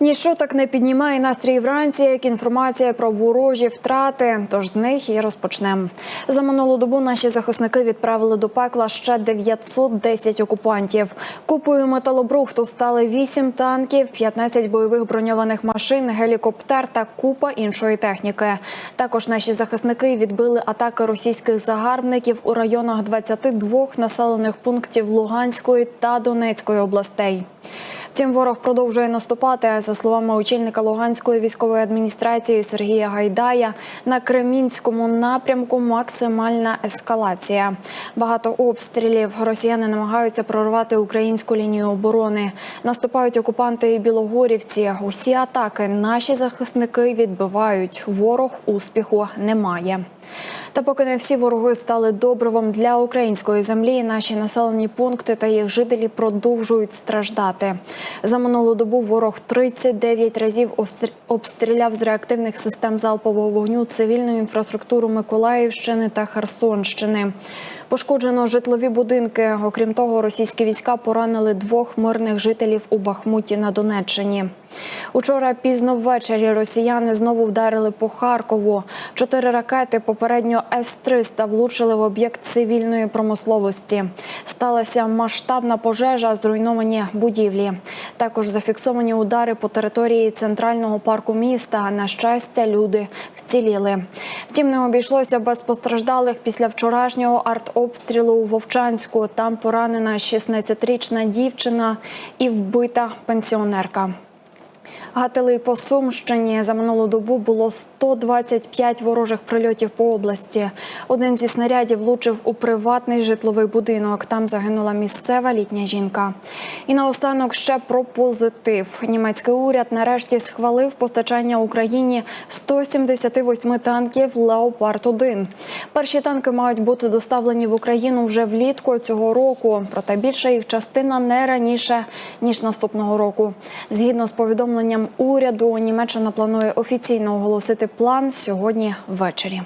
Ніщо так не піднімає настрій вранці, як інформація про ворожі втрати. Тож з них і розпочнемо. За минулу добу наші захисники відправили до пекла ще 910 окупантів. Купою металобрухту стали 8 танків, 15 бойових броньованих машин, гелікоптер та купа іншої техніки. Також наші захисники відбили атаки російських загарбників у районах 22 населених пунктів Луганської та Донецької областей. Втім, ворог продовжує наступати. За словами очільника Луганської військової адміністрації Сергія Гайдая, на Кремінському напрямку максимальна ескалація. Багато обстрілів. Росіяни намагаються прорвати українську лінію оборони. Наступають окупанти і білогорівці. Усі атаки наші захисники відбивають. Ворог успіху немає. Та поки не всі вороги стали добривом для української землі, наші населені пункти та їх жителі продовжують страждати. За минулу добу ворог 39 разів обстріляв з реактивних систем залпового вогню цивільну інфраструктуру Миколаївщини та Херсонщини. Пошкоджено житлові будинки. Окрім того, російські війська поранили двох мирних жителів у Бахмуті на Донеччині. Учора пізно ввечері росіяни знову вдарили по Харкову. Чотири ракети попередньо С-300 влучили в об'єкт цивільної промисловості. Сталася масштабна пожежа, зруйновані будівлі. Також зафіксовані удари по території центрального парку міста. На щастя, люди вціліли. Втім, не обійшлося без постраждалих після вчорашнього артобстрілу у Вовчанську. Там поранена 16-річна дівчина і вбита пенсіонерка. Гатили по Сумщині. За минулу добу було 125 ворожих прильотів по області. Один зі снарядів влучив у приватний житловий будинок. Там загинула місцева літня жінка. І наостанок ще про позитив. Німецький уряд нарешті схвалив постачання Україні 178 танків Леопард 1 Перші танки мають бути доставлені в Україну вже влітку цього року. Проте більша їх частина не раніше ніж наступного року. Згідно з повідомленням уряду, Німеччина планує офіційно оголосити план сьогодні ввечері.